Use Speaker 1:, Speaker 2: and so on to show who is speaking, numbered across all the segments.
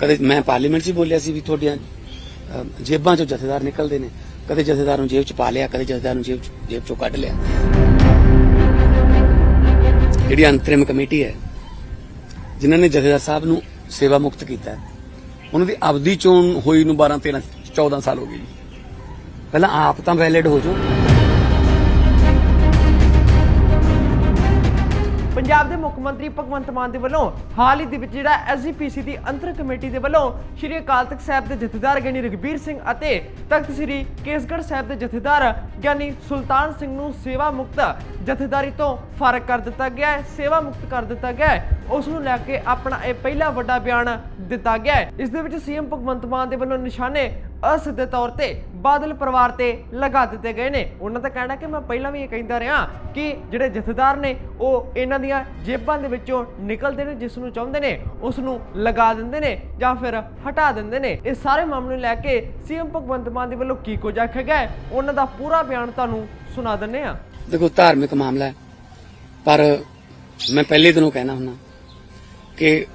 Speaker 1: ਕਦੇ ਮੈਂ ਪਾਰਲੀਮੈਂਟ 'ਚ ਬੋਲਿਆ ਸੀ ਵੀ ਤੁਹਾਡੀਆਂ ਜੇਬਾਂ 'ਚੋਂ ਜਥੇਦਾਰ ਨਿਕਲਦੇ ਨੇ। ਕਦੇ ਜਥੇਦਾਰ ਨੂੰ ਜੇਬ 'ਚ ਪਾ ਲਿਆ, ਕਦੇ ਜਥੇਦਾਰ ਨੂੰ ਜੇਬ ਜੇਬ 'ਚੋਂ ਕੱਢ ਲਿਆ। ਜਿਹੜੀ ਅੰਤਰਿਮ ਕਮੇਟੀ ਹੈ, ਜਿਨ੍ਹਾਂ ਨੇ ਜਥੇਦਾਰ ਸਾਹਿਬ ਨੂੰ ਸੇਵਾ ਮੁਕਤ ਕੀਤਾ ਉਹਨਾਂ ਦੀ ਅਵਧੀ ਚੋਣ ਹੋਈ ਨੂੰ 12 13 14 ਸਾਲ ਹੋ ਗਏ ਜੀ। ਪਹਿਲਾਂ ਆਪ ਤਾਂ ਵੈਲਿਡ ਹੋ ਜਾਓ।
Speaker 2: ਮੁੱਖ ਮੰਤਰੀ ਭਗਵੰਤ ਮਾਨ ਦੇ ਵੱਲੋਂ ਹਾਲ ਹੀ ਦੇ ਵਿੱਚ ਜਿਹੜਾ ਐਸਜੀਪੀਸੀ ਦੀ ਅੰਤਰ ਕਮੇਟੀ ਦੇ ਵੱਲੋਂ ਸ਼੍ਰੀ ਅਕਾਲ ਤਖਤ ਸਾਹਿਬ ਦੇ ਜਥੇਦਾਰ ਗਿਆਨੀ ਰਗਬੀਰ ਸਿੰਘ ਅਤੇ ਤਖਤ ਸ੍ਰੀ ਕੇਸਗੜ੍ਹ ਸਾਹਿਬ ਦੇ ਜਥੇਦਾਰ ਗਿਆਨੀ ਸੁਲਤਾਨ ਸਿੰਘ ਨੂੰ ਸੇਵਾ ਮੁਕਤ ਜਥੇਦਾਰੀ ਤੋਂ ਫਾਰਗ ਕਰ ਦਿੱਤਾ ਗਿਆ ਹੈ। ਸੇਵਾ ਮੁਕਤ ਕਰ ਦਿੱਤਾ ਗਿਆ ਹੈ। ਉਸ ਨੂੰ ਲੈ ਕੇ ਆਪਣਾ ਇਹ ਪਹਿਲਾ ਵੱਡਾ ਬਿਆਨ ਦਿੱਤਾ ਗਿਆ ਹੈ। ਇਸ ਦੇ ਵਿੱਚ ਸੀਐਮ ਭਗਵੰਤ ਮਾਨ ਦੇ ਵੱਲੋਂ ਨਿਸ਼ਾਨੇ ਅਸਿੱਧੇ ਤੌਰ ਤੇ ਬਾਦਲ ਪਰਿਵਾਰ ਤੇ ਲਗਾ ਦਿੱਤੇ ਗਏ ਨੇ। ਉਹਨਾਂ ਦਾ ਕਹਿਣਾ ਕਿ ਮੈਂ ਪਹਿਲਾਂ ਵੀ ਇਹ ਕਹਿੰਦਾ ਰਿਹਾ ਕਿ ਜਿਹੜੇ ਜਥੇਦਾਰ ਨੇ, ਉਹ ਇਹਨਾਂ ਦੀਆਂ ਜੇਬਾਂ ਦੇ ਵਿੱਚੋਂ ਨਿਕਲਦੇ ਨੇ, ਜਿਸ ਨੂੰ ਚਾਹੁੰਦੇ ਨੇ, ਉਸ ਨੂੰ ਲਗਾ ਦਿੰਦੇ ਨੇ ਜਾਂ ਫਿਰ ਹਟਾ ਦਿੰਦੇ ਨੇ। ਇਸ ਸਾਰੇ ਮਾਮਲੇ ਨੂੰ ਲੈ ਕੇ ਸੀਐਮ ਭਗਵੰਤ ਮਾਨ ਦੇ ਵੱਲੋਂ ਕੀ ਕੁਝ ਆਖਿਆ ਗਿਆ ਉਹਨਾਂ ਦਾ ਪੂਰਾ ਬਿਆਨ ਤੁਹਾਨੂੰ ਸੁਣਾ ਦਿੰਨੇ ਆ
Speaker 1: ਦੇਖੋ, ਧਾਰਮਿਕ ਮਾਮਲਾ ਹੈ, ਪਰ ਮੈਂ ਪਹਿਲੇ ਦਿਨੋਂ ਕਹਿਣਾ ਹੁੰਨਾ ਕਿ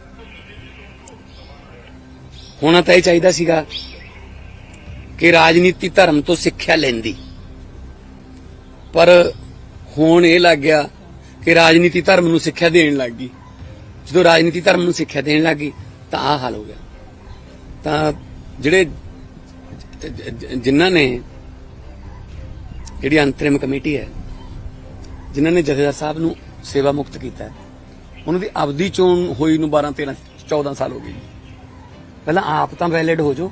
Speaker 1: ਹੋਣਾ ਤਾਂ ਇਹ ਚਾਹੀਦਾ ਸੀਗਾ ਕਿ ਰਾਜਨੀਤੀ ਧਰਮ ਤੋਂ ਸਿੱਖਿਆ ਲੈਂਦੀ। ਪਰ ਹੁਣ ਇਹ ਲੱਗ ਗਿਆ ਕਿ ਰਾਜਨੀਤੀ ਧਰਮ ਨੂੰ ਸਿੱਖਿਆ ਦੇਣ ਲੱਗ ਗਈ। ਜਦੋਂ ਰਾਜਨੀਤੀ ਧਰਮ ਨੂੰ ਸਿੱਖਿਆ ਦੇਣ ਲੱਗ ਗਈ ਤਾਂ ਆਹ ਹਾਲ ਹੋ ਗਿਆ। ਤਾਂ ਜਿਹੜੇ ਜਿਨ੍ਹਾਂ ਨੇ ਜਿਹੜੀ ਅੰਤਰਿਮ ਕਮੇਟੀ ਹੈ ਜਿਨ੍ਹਾਂ ਨੇ ਜਥੇਦਾਰ ਸਾਹਿਬ ਨੂੰ ਸੇਵਾ ਮੁਕਤ ਕੀਤਾ ਹੈ, ਉਹਨਾਂ ਦੀ ਅਵਧੀ ਚੋਣ ਹੋਈ ਨੂੰ 12 13 14 ਸਾਲ ਹੋ ਗਏ। ਪਹਿਲਾਂ ਆਪ ਤਾਂ ਵੈਲਿਡ ਹੋ ਜਾਓ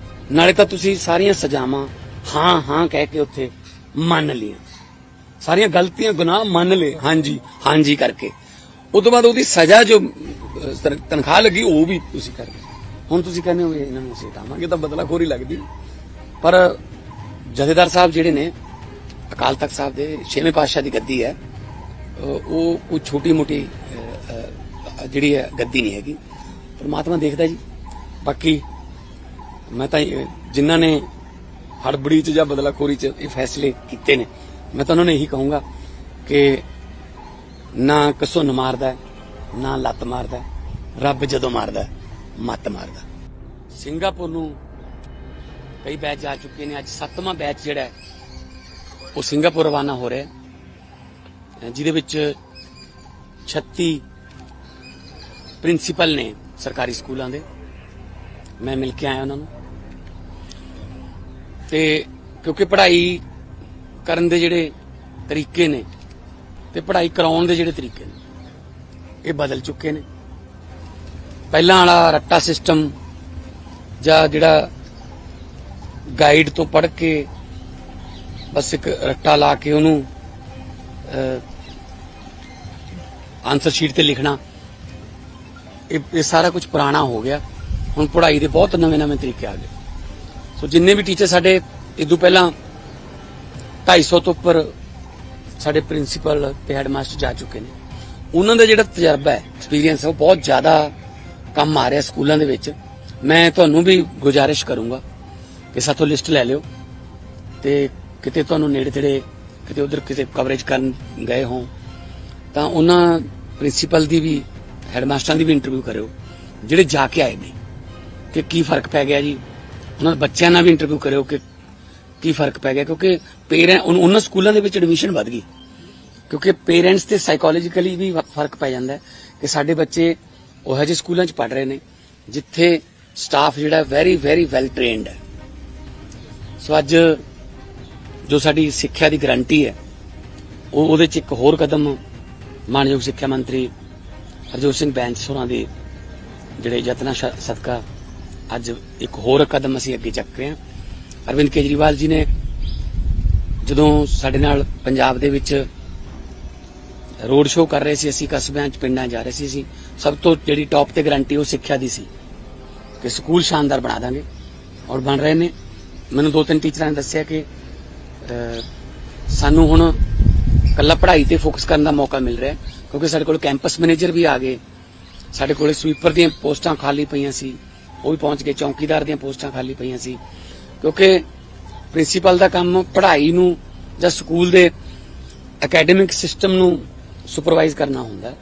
Speaker 1: ਨਾਲੇ ਤਾਂ ਤੁਸੀਂ ਸਾਰੀਆਂ ਸਜ਼ਾਵਾਂ ਹਾਂ ਹਾਂ ਕਹਿ ਕੇ ਉੱਥੇ ਮੰਨ ਲੀਆਂ ਸਾਰੀਆਂ ਗਲਤੀਆਂ, ਗੁਨਾਹ ਮੰਨ ਲਏ। ਹਾਂਜੀ ਹਾਂਜੀ ਕਰਕੇ। ਉਸ ਤੋਂ ਬਾਅਦ ਉਹਦੀ ਸਜ਼ਾ ਜੋ ਤਨਖਾਹ ਲੱਗੀ, ਉਹ ਵੀ ਤੁਸੀਂ ਕਰ ਹੁਣ ਤੁਸੀਂ ਕਹਿੰਦੇ ਹੋ ਇਹਨਾਂ ਨੂੰ ਅਸੀਂ ਹਟਾਵਾਂਗੇ, ਤਾਂ ਬਦਲਾਖੋਰੀ ਲੱਗਦੀ। ਪਰ ਜਥੇਦਾਰ ਸਾਹਿਬ ਜਿਹੜੇ ਨੇ, ਅਕਾਲ ਤਖਤ ਸਾਹਿਬ ਦੇ ਛੇਵੇਂ ਪਾਤਸ਼ਾਹ ਦੀ ਗੱਦੀ ਹੈ ਉਹ ਕੋਈ ਛੋਟੀ ਮੋਟੀ ਜਿਹੜੀ ਹੈ, ਗੱਦੀ ਨਹੀਂ ਹੈਗੀ। ਪਰਮਾਤਮਾ ਦੇਖਦਾ ਜੀ। ਬਾਕੀ ਮੈਂ ਤਾਂ ਜਿਨ੍ਹਾਂ ਨੇ ਹੜਬੜੀ ਚ ਜਾਂ ਬਦਲਾਖੋਰੀ ਚ ਇਹ ਫੈਸਲੇ ਕੀਤੇ ਨੇ, ਮੈਂ ਤਾਂ ਉਹਨਾਂ ਨੂੰ ਇਹੀ ਕਹੂੰਗਾ ਕਿ ਨਾ ਕਸੁੰਨ ਮਾਰਦਾ ਨਾ ਲੱਤ ਮਾਰਦਾ ਰੱਬ ਜਦੋਂ ਮਾਰਦਾ ਮੱਤ ਮਾਰਦਾ ਸਿੰਗਾਪੁਰ ਨੂੰ ਕਈ ਬੈਚ ਆ ਚੁੱਕੇ ਨੇ, ਅੱਜ ਸੱਤਵਾਂ ਬੈਚ ਜਿਹੜਾ ਹੈ, ਉਹ ਸਿੰਗਾਪੁਰ ਰਵਾਨਾ ਹੋ ਰਿਹਾ ਜਿਹਦੇ ਵਿੱਚ 36 ਪ੍ਰਿੰਸੀਪਲ ਨੇ ਸਰਕਾਰੀ ਸਕੂਲਾਂ ਦੇ। ਮੈਂ ਮਿਲ ਕੇ ਆਇਆ ਉਹਨਾਂ ਨੂੰ। ਤੇ ਕਿਉਂਕਿ ਪੜ੍ਹਾਈ ਕਰਨ ਦੇ ਜਿਹੜੇ ਤਰੀਕੇ ਨੇ ਤੇ ਪੜ੍ਹਾਈ ਕਰਾਉਣ ਦੇ ਜਿਹੜੇ ਤਰੀਕੇ ਨੇ, ਇਹ ਬਦਲ ਚੁੱਕੇ ਨੇ। ਪਹਿਲਾਂ ਵਾਲਾ ਰੱਟਾ ਸਿਸਟਮ ਜਾਂ ਜਿਹੜਾ ਗਾਈਡ ਤੋਂ ਪੜ੍ਹ ਕੇ ਬਸ ਇੱਕ ਰੱਟਾ ਲਾ ਕੇ ਉਹਨੂੰ ਆਨਸਰ ਸ਼ੀਟ ਤੇ ਲਿਖਣਾ, ਇਹ ਇਹ ਸਾਰਾ ਕੁਝ ਪੁਰਾਣਾ ਹੋ ਗਿਆ। ਹੁਣ ਪੜ੍ਹਾਈ ਦੇ ਬਹੁਤ ਨਵੇਂ-ਨਵੇਂ ਤਰੀਕੇ ਆ ਗਏ। ਸੋ ਜਿੰਨੇ ਵੀ ਟੀਚਰ ਸਾਡੇ ਇਦੋਂ ਪਹਿਲਾਂ 250 ਤੋਂ ਉੱਪਰ ਸਾਡੇ ਪ੍ਰਿੰਸੀਪਲ ਤੇ ਹੈਡਮਾਸਟਰ ਜਾ ਚੁੱਕੇ ਨੇ। ਉਹਨਾਂ ਦਾ ਜਿਹੜਾ ਤਜਰਬਾ ਹੈ ਐਕਸਪੀਰੀਅੰਸ ਹੈ, ਉਹ ਬਹੁਤ ਜ਼ਿਆਦਾ ਕੰਮ ਆ ਰਿਹਾ ਸਕੂਲਾਂ ਦੇ ਵਿੱਚ। ਮੈਂ ਤੁਹਾਨੂੰ ਵੀ ਗੁਜ਼ਾਰਿਸ਼ ਕਰੂੰਗਾ ਕਿ ਸਾਥੋਂ ਲਿਸਟ ਲੈ ਲਿਓ ਤੇ ਕਿਤੇ ਤੁਹਾਨੂੰ ਨੇੜੇ ਤੇੜੇ ਕਿਤੇ ਉਧਰ ਕਿਤੇ ਕਵਰੇਜ ਕਰਨ ਗਏ ਹੋ ਤਾਂ ਉਹਨਾਂ ਪ੍ਰਿੰਸੀਪਲ ਦੀ ਵੀ ਹੈਡਮਾਸਟਰਾਂ ਦੀ ਵੀ ਇੰਟਰਵਿਊ ਕਰਿਓ, ਜਿਹੜੇ ਜਾ ਕੇ ਆਏ ਨੇ, ਕਿ ਕੀ ਫ਼ਰਕ ਪੈ ਗਿਆ ਜੀ? ਉਹਨਾਂ ਦੇ ਬੱਚਿਆਂ ਨਾਲ ਵੀ ਇੰਟਰਵਿਊ ਕਰਿਓ ਕਿ ਕੀ ਫ਼ਰਕ ਪੈ ਗਿਆ, ਕਿਉਂਕਿ ਪੇਰੈਂਟ ਉਹਨਾਂ ਸਕੂਲਾਂ ਦੇ ਵਿੱਚ ਐਡਮਿਸ਼ਨ ਵੱਧ ਗਈ। ਕਿਉਂਕਿ ਪੇਰੈਂਟਸ ਤੇ ਸਾਈਕੋਲੋਜੀਕਲੀ ਵੀ ਫ਼ਰਕ ਪੈ ਜਾਂਦਾ ਹੈ ਕਿ ਸਾਡੇ ਬੱਚੇ ਉਹ ਜਿਹੇ ਸਕੂਲਾਂ 'ਚ ਪੜ ਰਹੇ ਨੇ, ਜਿੱਥੇ ਸਟਾਫ ਜਿਹੜਾ ਵੈਰੀ ਵੈਰੀ ਵੈਲ ਟ੍ਰੇਨਡ ਹੈ। ਸੋ ਅੱਜ ਜੋ ਸਾਡੀ ਸਿੱਖਿਆ ਦੀ ਗਾਰੰਟੀ ਹੈ, ਉਹ ਉਹਦੇ 'ਚ ਇੱਕ ਹੋਰ ਕਦਮ ਮਾਨਯੋਗ ਸਿੱਖਿਆ ਮੰਤਰੀ ਹਰਜੋਤ ਸਿੰਘ ਬੈਂਸ ਹੋਰਾਂ ਦੇ ਜਿਹੜੇ ਯਤਨਾਂ ਸਦਕਾ ਅੱਜ ਇੱਕ ਹੋਰ ਕਦਮ ਅਸੀਂ ਅੱਗੇ ਚੱਕ ਰਹੇ ਹਾਂ। ਅਰਵਿੰਦ ਕੇਜਰੀਵਾਲ ਜੀ ਨੇ ਜਦੋਂ ਸਾਡੇ ਨਾਲ ਪੰਜਾਬ ਦੇ ਵਿੱਚ ਰੋਡ ਸ਼ੋਅ ਕਰ ਰਹੇ ਸੀ, ਅਸੀਂ ਕਸਬਿਆਂ 'ਚ, ਪਿੰਡਾਂ 'ਚ ਜਾ ਰਹੇ ਸੀ, ਅਸੀਂ ਸਭ ਤੋਂ ਜਿਹੜੀ ਟੌਪ ਤੇ ਗਰੰਟੀ ਉਹ ਸਿੱਖਿਆ ਦੀ ਸੀ ਕਿ ਸਕੂਲ ਸ਼ਾਨਦਾਰ ਬਣਾ ਦਾਂਗੇ। ਔਰ ਬਣ ਰਹੇ ਨੇ। ਮੈਨੂੰ ਦੋ ਤਿੰਨ ਟੀਚਰਾਂ ਨੇ ਦੱਸਿਆ ਕਿ ਸਾਨੂੰ ਹੁਣ ਕੱਲਾ ਪੜ੍ਹਾਈ ਤੇ ਫੋਕਸ ਕਰਨ ਦਾ ਮੌਕਾ ਮਿਲ ਰਿਹਾ ਕਿਉਂਕਿ ਸਾਡੇ ਕੋਲ ਕੈਂਪਸ ਮੈਨੇਜਰ ਵੀ ਆ ਗਏ। ਸਾਡੇ ਕੋਲ ਸਵੀਪਰ ਦੀਆਂ ਪੋਸਟਾਂ ਖਾਲੀ ਪਈਆਂ ਸੀ। ਉਹ ਵੀ ਪਹੁੰਚ ਗਏ, ਚੌਕੀਦਾਰ ਦੀਆਂ ਪੋਸਟਾਂ ਖਾਲੀ ਪਈਆਂ ਸੀ। ਕਿਉਂਕਿ ਪ੍ਰਿੰਸੀਪਲ ਦਾ ਕੰਮ ਪੜ੍ਹਾਈ ਨੂੰ ਜਾਂ ਸਕੂਲ ਦੇ ਅਕੈਡਮਿਕ ਸਿਸਟਮ ਨੂੰ ਸੁਪਰਵਾਈਜ਼ ਕਰਨਾ ਹੁੰਦਾ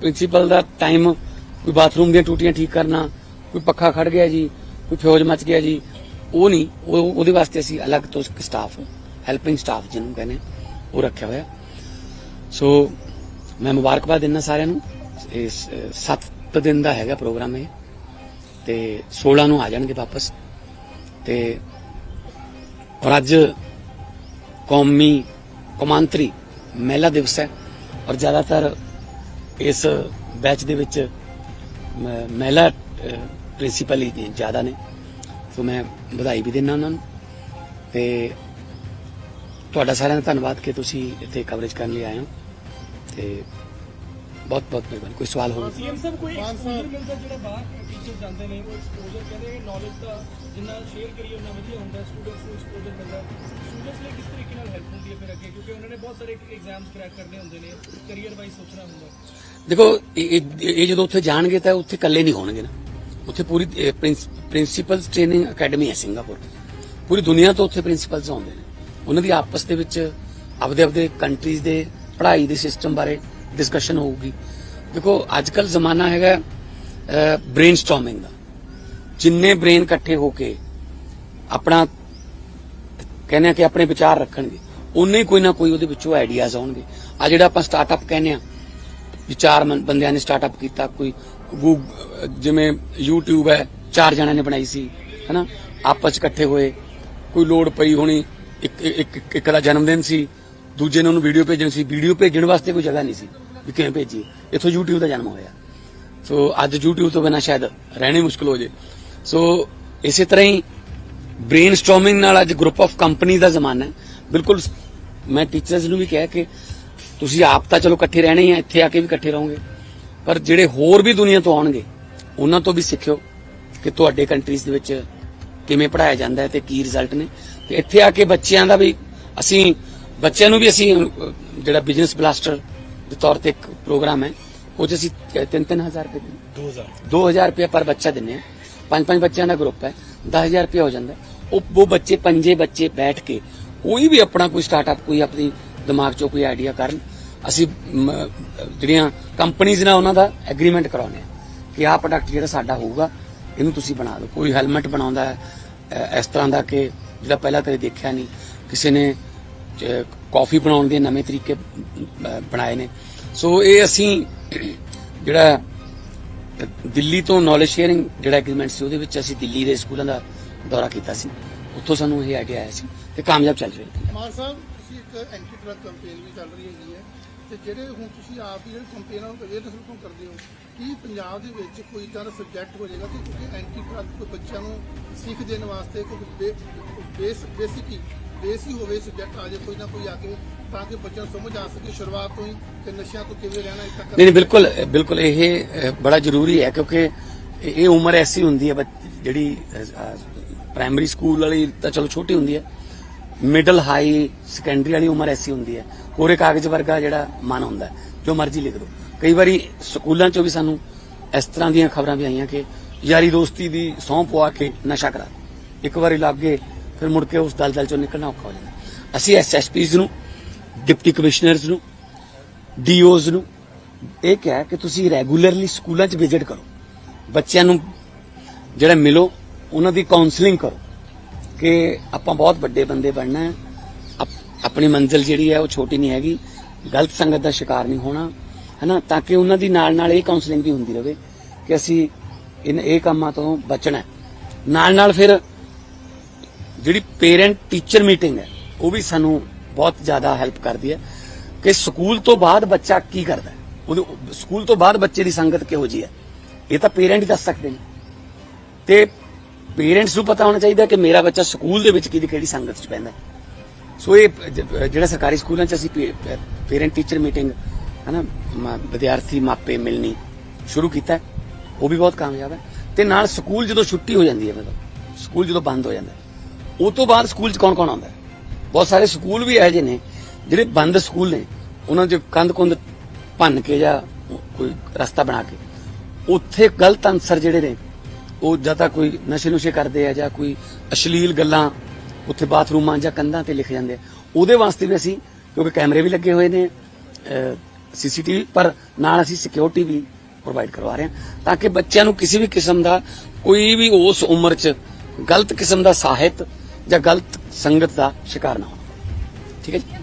Speaker 1: ਪ੍ਰਿੰਸੀਪਲ ਦਾ ਟਾਈਮ ਕੋਈ ਬਾਥਰੂਮ ਦੀਆਂ ਟੂਟੀਆਂ ਠੀਕ ਕਰਨਾ, ਕੋਈ ਪੱਖਾ ਖੜ ਗਿਆ ਜੀ, ਕੋਈ ਫਿਊਜ਼ ਮੱਚ ਗਿਆ ਜੀ, ਉਹ ਨਹੀਂ, ਉਹ ਉਹਦੇ ਵਾਸਤੇ ਅਸੀਂ ਅਲੱਗ ਤੋਂ ਸਟਾਫ ਹੈਲਪਿੰਗ ਸਟਾਫ ਜਿਹਨੂੰ ਕਹਿੰਦੇ ਉਹ ਰੱਖਿਆ ਹੋਇਆ। ਸੋ ਮੈਂ ਮੁਬਾਰਕਬਾਦ ਦਿੰਦਾ ਸਾਰਿਆਂ ਨੂੰ। ਇਸ 7 ਦਿਨ ਦਾ ਹੈਗਾ ਪ੍ਰੋਗਰਾਮ ਇਹ। ਤੇ 16 ਨੂੰ ਆ ਜਾਣਗੇ ਵਾਪਸ। ਤੇ ਔਰ ਅੱਜ ਕੌਮੀ ਕੌਮਾਂਤਰੀ ਮਹਿਲਾ ਦਿਵਸ ਹੈ ਔਰ ਜ਼ਿਆਦਾਤਰ ਇਸ ਬੈਚ ਦੇ ਵਿੱਚ ਮਹਿਲਾ ਪ੍ਰਿੰਸੀਪਲ ਹੀ ਜ਼ਿਆਦਾ ਨੇ। ਸੋ ਮੈਂ ਵਧਾਈ ਵੀ ਦਿੰਦਾ ਉਹਨਾਂ ਨੂੰ। ਤੇ ਤੁਹਾਡਾ ਸਾਰਿਆਂ ਦਾ ਧੰਨਵਾਦ ਕਿ ਤੁਸੀਂ ਇੱਥੇ ਕਵਰੇਜ ਕਰਨ ਲਈ ਆਏ ਹੋ। ਤੇ ਬਹੁਤ ਬਹੁਤ ਮਿਹਰਬਾਨੀ। ਕੋਈ ਸਵਾਲ ਹੋਵੇ
Speaker 3: ਸੀਐਮ ਸਾਹਿਬ, ਕੋਈ ਮਿਲਦਾ ਜਿਹੜਾ ਬਾਹਰ ਟੀਚਰ ਜਾਂਦੇ ਨੇ, ਉਹ ਐਕਸਪੋਜ਼ਰ ਕਹਿੰਦੇ ਨੌਲੇਜ ਦਾ ਜਿੰਨਾ ਸ਼ੇਅਰ ਕਰੀਏ ਉਹਨਾਂ ਵਧੀਆ ਹੁੰਦਾ ਸਟੂਡੈਂਟਸ ਨੂੰ ਐਕਸਪੋਜ਼ਰ ਮਿਲਦਾ ਸਟੂਡੈਂਟਸ ਲਈ ਕਿਸ ਤਰੀਕੇ ਨਾਲ ਹੈਲਪ ਹੁੰਦੀ ਹੈ ਫਿਰ ਅੱਗੇ? ਕਿਉਂਕਿ ਉਹਨਾਂ ਨੇ ਬਹੁਤ ਸਾਰੇ ਐਗਜ਼ਾਮਸ ਕ੍ਰੈਕ ਕਰਨੇ ਹੁੰਦੇ ਨੇ ਕੈਰੀਅਰ ਵਾਈਜ਼ ਸੋਚਣਾ ਹੁੰਦਾ
Speaker 1: ਦੇਖੋ, ਇਹ ਜਦੋਂ ਉੱਥੇ ਜਾਣਗੇ ਤਾਂ ਉੱਥੇ ਇਕੱਲੇ ਨਹੀਂ ਹੋਣਗੇ ਨਾ। ਉੱਥੇ ਪੂਰੀ ਪ੍ਰਿੰਸੀਪਲਸ ਟ੍ਰੇਨਿੰਗ ਅਕੈਡਮੀ ਹੈ ਸਿੰਗਾਪੁਰ ਪੂਰੀ ਦੁਨੀਆ ਤੋਂ ਉੱਥੇ ਪ੍ਰਿੰਸੀਪਲਸ ਆਉਂਦੇ ਨੇ। ਉਹਨਾਂ ਦੀ ਆਪਸ ਦੇ ਵਿੱਚ ਆਪਦੇ ਆਪਦੇ ਕੰਟਰੀਜ਼ ਦੇ ਪੜ੍ਹਾਈ ਦੇ ਸਿਸਟਮ ਬਾਰੇ ਡਿਸਕਸ਼ਨ ਹੋਊਗੀ। ਦੇਖੋ, ਅੱਜ ਕੱਲ ਜ਼ਮਾਨਾ ਹੈਗਾ ਬ੍ਰੇਨਸਟਾਰਮਿੰਗ ਦਾ। ਜਿੰਨੇ ਬ੍ਰੇਨ ਇਕੱਠੇ ਹੋ ਕੇ ਆਪਣਾ ਕਹਿੰਦੇ ਆ ਕਿ ਆਪਣੇ ਵਿਚਾਰ ਰੱਖਣਗੇ ਉਨੇ ਕੋਈ ਨਾ ਕੋਈ ਉਹਦੇ ਵਿੱਚੋਂ ਆਈਡੀਆਜ਼ ਆਉਣਗੇ। ਆ ਜਿਹੜਾ ਆਪਾਂ ਸਟਾਰਟਅਪ ਕਹਿੰਦੇ ਆ, ਵੀ ਚਾਰ ਬੰਦਿਆਂ ਨੇ ਸਟਾਰਟਅਪ ਕੀਤਾ, ਕੋਈ ਗੂਗ- ਜਿਵੇਂ YouTube ਹੈ, ਚਾਰ ਜਣਿਆਂ ਨੇ ਬਣਾਈ ਸੀ, ਹਨਾ? ਆਪਸ 'ਚ ਇਕੱਠੇ ਹੋਏ, ਕੋਈ ਲੋੜ ਪਈ ਹੋਣੀ, ਇੱਕ ਇੱਕ, ਇੱਕ- ਦਾ ਜਨਮ ਦਿਨ ਸੀ, ਦੂਜੇ ਨੇ ਉਹਨੂੰ ਵੀਡੀਓ ਭੇਜਣੀ ਸੀ। ਵੀਡੀਓ ਭੇਜਣ ਵਾਸਤੇ ਕੋਈ ਜਗ੍ਹਾ ਨਹੀਂ ਸੀ, ਵੀ ਕਿਵੇਂ ਭੇਜੀ ਇੱਥੋਂ YouTube ਦਾ ਜਨਮ ਹੋਇਆ। ਸੋ ਅੱਜ YouTube ਤੋਂ ਬਿਨਾ ਸ਼ਾਇਦ ਰਹਿਣੀ ਮੁਸ਼ਕਲ ਹੋ ਜੇ। ਸੋ ਇਸੇ ਤਰ੍ਹਾਂ ਹੀ ਬ੍ਰੇਨਸਟਾਰਮਿੰਗ ਨਾਲ ਅੱਜ ਗਰੁੱਪ ਆਫ ਕੰਪਨੀ ਦਾ ਜ਼ਮਾਨਾ ਹੈ। ਬਿਲਕੁਲ ਮੈਂ ਟੀਚਰਸ ਨੂੰ ਵੀ ਕਿਹਾ ਕਿ ਤੁਸੀਂ ਆਪ ਤਾਂ ਚਲੋ ਇਕੱਠੇ ਰਹਿਣੇ ਹੀ ਆ, ਇੱਥੇ ਆ ਕੇ ਵੀ ਇਕੱਠੇ ਰਹੋਗੇ। ਪਰ ਜਿਹੜੇ ਹੋਰ ਵੀ ਦੁਨੀਆ ਤੋਂ ਆਉਣਗੇ, ਉਹਨਾਂ ਤੋਂ ਵੀ ਸਿੱਖਿਓ ਕਿ ਤੁਹਾਡੇ ਕੰਟਰੀਜ਼ ਦੇ ਵਿੱਚ ਕਿਵੇਂ ਪੜਾਇਆ ਜਾਂਦਾ ਹੈ ਤੇ ਕੀ ਰਿਜ਼ਲਟ ਨੇ। ਤੇ ਇੱਥੇ ਆ ਕੇ ਬੱਚਿਆਂ ਦਾ ਵੀ ਅਸੀਂ ਬੱਚਿਆਂ ਨੂੰ ਵੀ ਅਸੀਂ ਜਿਹੜਾ ਬਿਜ਼ਨਸ ਬਲਾਸਟਰ ਦੇ ਤੌਰ ਤੇ ਇੱਕ ਪ੍ਰੋਗਰਾਮ ਹੈ। ਉਹ 'ਚ ਅਸੀਂ 3-3000 ਰੁਪਏ ਦਿੰਦੇ।
Speaker 3: 2000
Speaker 1: 2000 ਰੁਪਏ ਪਰ ਬੱਚਾ ਦਿੰਨੇ ਆ ਪੰਜ ਪੰਜ ਬੱਚਿਆਂ ਦਾ ਗਰੁੱਪ ਹੈ। 10000 ਰੁਪਏ ਹੋ ਜਾਂਦਾ। ਉਹ ਉਹ ਬੱਚੇ ਪੰਜੇ ਬੱਚੇ ਬੈਠ ਕੇ ਕੋਈ ਵੀ ਆਪਣਾ ਕੋਈ ਸਟਾਰਟਅਪ ਕੋਈ ਆਪਣੀ ਦਿਮਾਗ 'ਚੋਂ ਕੋਈ ਆਈਡੀਆ ਕਰਨ ਅਸੀਂ ਜਿਹੜੀਆਂ ਕੰਪਨੀਆਂ ਨਾਲ ਉਹਨਾਂ ਦਾ ਐਗਰੀਮੈਂਟ ਕਰਾਉਂਦੇ ਆ ਕਿ ਆਹ ਪ੍ਰੋਡਕਟ ਜਿਹੜਾ ਸਾਡਾ ਹੋਊਗਾ ਇਹਨੂੰ ਤੁਸੀਂ ਬਣਾ ਦਿਓ। ਕੋਈ ਹੈਲਮਟ ਬਣਾਉਂਦਾ ਹੈ ਇਸ ਤਰ੍ਹਾਂ ਦਾ ਕਿ ਜਿਹੜਾ ਪਹਿਲਾਂ ਕਦੇ ਦੇਖਿਆ ਨਹੀਂ। ਕਿਸੇ ਨੇ ਕਾਫੀ ਬਣਾਉਣ ਦੇ ਨਵੇਂ ਤਰੀਕੇ ਬਣਾਏ ਨੇ। ਸੋ ਇਹ ਅਸੀਂ ਜਿਹੜਾ ਦਿੱਲੀ ਤੋਂ ਨੌਲੇਜ ਸ਼ੇਅਰਿੰਗ ਜਿਹੜਾ ਐਗਰੀਮੈਂਟ ਸੀ, ਉਹਦੇ ਵਿੱਚ ਅਸੀਂ ਦਿੱਲੀ ਦੇ ਸਕੂਲਾਂ ਦਾ ਦੌਰਾ ਕੀਤਾ ਸੀ। ਉੱਥੋਂ ਸਾਨੂੰ ਇਹ ਆਈਡੀਆ ਆਇਆ ਸੀ ਤੇ ਕਾਮਯਾਬ ਚੱਲ ਰਹੀ ਹੈ।
Speaker 4: ਮਾਨ ਸਾਹਿਬ, ਤੁਸੀਂ ਇੱਕ ਐਂਟੀ ਡਰਗ ਕੈਂਪੇਨ ਵੀ ਚੱਲ ਰਹੀ ਹੈਗੀ ਹੈ। ਤੇ ਜਿਹੜੇ ਹੁਣ ਤੁਸੀਂ ਆਪ ਹੀ ਜਿਹੜੇ ਕੈਂਪੇਨ ਨੂੰ ਅਵੇਅਰਨੈਸ ਨੂੰ ਕਰਦੇ ਹੋ? ਕੀ ਪੰਜਾਬ ਦੇ ਵਿੱਚ ਕੋਈ ਤਰ੍ਹਾਂ ਦਾ ਸਬਜੈਕਟ ਹੋ ਜਾਏਗਾ ਕਿ ਕਿਉਂਕਿ ਐਂਟੀ ਡਰਗ ਕੋਈ ਬੱਚਿਆਂ ਨੂੰ ਸਿੱਖ ਦੇਣ ਵਾਸਤੇ ਕੋਈ ਬੇਸ ਬੇਸਿਕ ਹੀ ਬੇਸ ਹੀ ਹੋਵੇ ਸਬਜੈਕਟ ਆ ਜਾਏ ਕੋਈ ਨਾ ਕੋਈ ਆ ਕੇ ਤਾਂ ਕਿ ਬੱਚਿਆਂ ਨੂੰ ਸਮਝ ਆ ਸਕੇ ਸ਼ੁਰੂਆਤ ਤੋਂ ਹੀ ਕਿ ਨਸ਼ਿਆਂ ਤੋਂ ਕਿਵੇਂ ਰਹਿਣਾ ਇਸ ਤੱਕ
Speaker 1: ਨਹੀਂ ਬਿਲਕੁਲ ਬਿਲਕੁਲ ਇਹ ਬੜਾ ਜ਼ਰੂਰੀ ਹੈ ਕਿਉਂਕਿ ਇਹ ਉਮਰ ਐਸੀ ਹੁੰਦੀ ਹੈ, ਬੱਚ- ਜਿਹੜੀ ਪ੍ਰਾਇਮਰੀ ਸਕੂਲ ਵਾਲੀ ਤਾਂ ਚਲੋ ਛੋਟੀ ਹੁੰਦੀ ਹੈ ਮਿਡਲ ਹਾਈ ਸੈਕੰਡਰੀ ਵਾਲੀ ਉਮਰ ਐਸੀ ਹੁੰਦੀ ਹੈ। ਕੋਰੇ ਕਾਗਜ਼ ਵਰਗਾ ਜਿਹੜਾ ਮਨ ਹੁੰਦਾ ਜੋ ਮਰਜ਼ੀ ਲਿਖ ਦਿਓ ਕਈ ਵਾਰੀ ਸਕੂਲਾਂ 'ਚੋਂ ਵੀ ਸਾਨੂੰ ਇਸ ਤਰ੍ਹਾਂ ਦੀਆਂ ਖਬਰਾਂ ਵੀ ਆਈਆਂ ਕਿ ਯਾਰੀ ਦੋਸਤੀ ਦੀ ਸਹੁੰ ਪਵਾ ਕੇ ਨਸ਼ਾ ਕਰਾ ਇੱਕ ਵਾਰੀ ਲੱਗ ਗਏ, ਫਿਰ ਮੁੜ ਕੇ ਉਸ ਦਲਦਲ 'ਚੋਂ ਨਿਕਲਣਾ ਔਖਾ ਹੋ ਜਾਂਦਾ। ਅਸੀਂ ਐਸਐਸਪੀਜ਼ ਨੂੰ, ਡਿਪਟੀ ਕਮਿਸ਼ਨਰਸ ਨੂੰ ਡੀਓਜ਼ ਨੂੰ ਇਹ ਕਿਹਾ ਕਿ ਤੁਸੀਂ ਰੈਗੂਲਰਲੀ ਸਕੂਲਾਂ 'ਚ ਵਿਜ਼ਿਟ ਕਰੋ। ਬੱਚਿਆਂ ਨੂੰ ਜਿਹੜਾ ਮਿਲੋ, ਉਹਨਾਂ ਦੀ ਕਾਉਂਸਲਿੰਗ ਕਰੋ। ਕਿ ਆਪਾਂ ਬਹੁਤ ਵੱਡੇ ਬੰਦੇ ਬਣਨਾ ਹੈ। ਆਪਣੀ ਮੰਜ਼ਿਲ ਜਿਹੜੀ ਹੈ ਉਹ ਛੋਟੀ ਨਹੀਂ ਹੈਗੀ। ਗਲਤ ਸੰਗਤ ਦਾ ਸ਼ਿਕਾਰ ਨਹੀਂ ਹੋਣਾ, ਹੈਨਾ? ਤਾਂ ਕਿ ਉਹਨਾਂ ਦੀ ਨਾਲ ਨਾਲ ਇਹ ਕਾਉਂਸਲਿੰਗ ਵੀ ਹੁੰਦੀ ਰਹੇ ਕਿ ਅਸੀਂ ਇਨ ਇਹ ਕੰਮਾਂ ਤੋਂ ਬਚਣਾ ਨਾਲ ਨਾਲ ਫਿਰ ਜਿਹੜੀ ਪੇਰੈਂਟ ਟੀਚਰ ਮੀਟਿੰਗ ਹੈ, ਉਹ ਵੀ ਸਾਨੂੰ ਬਹੁਤ ਜ਼ਿਆਦਾ ਹੈਲਪ ਕਰਦੀ ਹੈ ਕਿ ਸਕੂਲ ਤੋਂ ਬਾਅਦ ਬੱਚਾ ਕੀ ਕਰਦਾ ਉਹਦੇ ਸਕੂਲ ਤੋਂ ਬਾਅਦ ਬੱਚੇ ਦੀ ਸੰਗਤ ਕਿਹੋ ਜੀ ਹੈ? ਇਹ ਤਾਂ ਪੇਰੈਂਟ ਹੀ ਦੱਸ ਸਕਦੇ ਨੇ। ਤੇ ਪੇਰੈਂਟਸ ਨੂੰ ਪਤਾ ਹੋਣਾ ਚਾਹੀਦਾ ਕਿ ਮੇਰਾ ਬੱਚਾ ਸਕੂਲ ਦੇ ਵਿੱਚ ਕਿਹਦੀ ਕਿਹੜੀ ਸੰਗਤ 'ਚ ਪੈਂਦਾ ਸੋ ਇਹ ਜਿਹੜਾ ਸਰਕਾਰੀ ਸਕੂਲਾਂ 'ਚ ਅਸੀਂ ਪੇਰੈਂਟ ਟੀਚਰ ਮੀਟਿੰਗ ਹਨਾ, ਮ- ਵਿਦਿਆਰਥੀ ਮਾਪੇ ਮਿਲਣੀ ਸ਼ੁਰੂ ਕੀਤਾ ਉਹ ਵੀ ਬਹੁਤ ਕਾਮਯਾਬ ਹੈ। ਤੇ ਨਾਲ ਸਕੂਲ ਜਦੋਂ ਛੁੱਟੀ ਹੋ ਜਾਂਦੀ ਹੈ ਮਤਲਬ, ਸਕੂਲ ਜਦੋਂ ਬੰਦ ਹੋ ਜਾਂਦਾ ਉਹ ਤੋਂ ਬਾਅਦ ਸਕੂਲ 'ਚ ਕੌਣ ਕੌਣ ਆਉਂਦਾ ਬਹੁਤ ਸਾਰੇ ਸਕੂਲ ਵੀ ਇਹੋ ਜਿਹੇ ਨੇ, ਜਿਹੜੇ ਬੰਦ ਸਕੂਲ ਨੇ, ਉਹਨਾਂ 'ਚ ਕੰਧ ਕੁੰਧ ਭੰਨ ਕੇ ਜਾਂ ਕੋਈ ਰਸਤਾ ਬਣਾ ਕੇ। ਉੱਥੇ ਗਲਤ ਅਨਸਰ ਜਿਹੜੇ ਨੇ ਉਹ ਜਾਂ ਤਾਂ ਕੋਈ ਨਸ਼ੇ ਨੁਸ਼ੇ ਕਰਦੇ ਆ ਜਾਂ ਕੋਈ ਅਸ਼ਲੀਲ ਗੱਲਾਂ ਉੱਥੇ ਬਾਥਰੂਮਾਂ ਜਾਂ ਕੰਧਾਂ ਤੇ ਲਿਖ ਜਾਂਦੇ ਆ। ਉਹਦੇ ਵਾਸਤੇ ਵੀ ਅਸੀਂ, ਕਿਉਂਕਿ ਕੈਮਰੇ ਵੀ ਲੱਗੇ ਹੋਏ ਨੇ ਸੀਸੀਟੀਵੀ, ਪਰ ਨਾਲ ਅਸੀਂ ਸਿਕਿਉਰਿਟੀ ਵੀ ਪ੍ਰੋਵਾਈਡ ਕਰਵਾ ਰਹੇ ਹਾਂ ਤਾਂ ਕਿ ਬੱਚਿਆਂ ਨੂੰ ਕਿਸੇ ਵੀ ਕਿਸਮ ਦਾ ਕੋਈ ਵੀ ਉਸ ਉਮਰ 'ਚ ਗਲਤ ਕਿਸਮ ਦਾ ਸਾਹਿਤ ਜਾਂ ਗਲਤ ਸੰਗਤ ਦਾ ਸ਼ਿਕਾਰ ਨਾ ਹੋਣ। ਠੀਕ ਹੈ ਜੀ?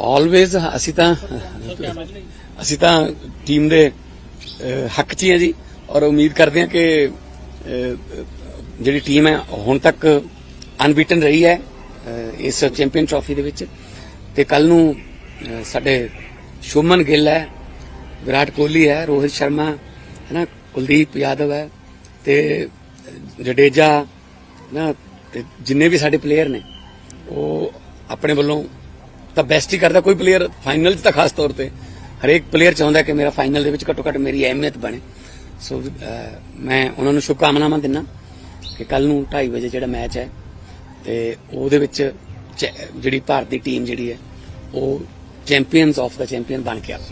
Speaker 1: ਆਲਵੇਜ਼ ਅਸੀਂ ਤਾਂ ਅਸੀਂ ਤਾਂ ਟੀਮ ਦੇ ਹੱਕ 'ਚ ਹੀ ਹਾਂ ਜੀ। ਔਰ ਉਮੀਦ ਕਰਦੇ ਹਾਂ ਕਿ ਜਿਹੜੀ ਟੀਮ ਹੈ, ਹੁਣ ਤੱਕ ਅਨਬੀਟਨ ਰਹੀ ਹੈ ਇਸ ਚੈਂਪੀਅਨ ਟਰਾਫੀ ਦੇ ਵਿੱਚ। ਤੇ ਕੱਲ ਨੂੰ ਸਾਡੇ ਸ਼ੁਮਨ ਗਿੱਲ ਹੈ, ਵਿਰਾਟ ਕੋਹਲੀ ਹੈ, ਰੋਹਿਤ ਸ਼ਰਮਾ ਹੈ ਨਾ ਕੁਲਦੀਪ ਯਾਦਵ ਹੈ, ਤੇ ਜਡੇਜਾ ਨਾ ਤੇ ਜਿੰਨੇ ਵੀ ਸਾਡੇ ਪਲੇਅਰ ਨੇ, ਉਹ ਆਪਣੇ ਵੱਲੋਂ ਤਾਂ ਬੈਸਟ ਹੀ ਕਰਦਾ ਕੋਈ ਪਲੇਅਰ ਫਾਈਨਲ 'ਚ ਤਾਂ ਖਾਸ ਤੌਰ ਤੇ। ਹਰੇਕ ਪਲੇਅਰ ਚਾਹੁੰਦਾ ਕਿ ਮੇਰਾ ਫਾਈਨਲ ਦੇ ਵਿੱਚ ਘੱਟੋ ਘੱਟ ਮੇਰੀ ਅਹਿਮੀਅਤ ਬਣੇ। ਸੋ ਮੈਂ ਉਹਨਾਂ ਨੂੰ ਸ਼ੁਭਕਾਮਨਾਵਾਂ ਦਿੰਦਾ ਕਿ ਕੱਲ ਨੂੰ 2:30 ਵਜੇ ਜਿਹੜਾ ਮੈਚ ਹੈ ਤੇ ਉਹਦੇ ਵਿੱਚ ਚੈ- ਜਿਹੜੀ ਭਾਰਤੀ ਟੀਮ ਜਿਹੜੀ ਹੈ, ਉਹ ਚੈਂਪੀਅਨਸ ਆਫ ਦਾ ਚੈਂਪੀਅਨ ਬਣ ਕੇ ਆਵੇ।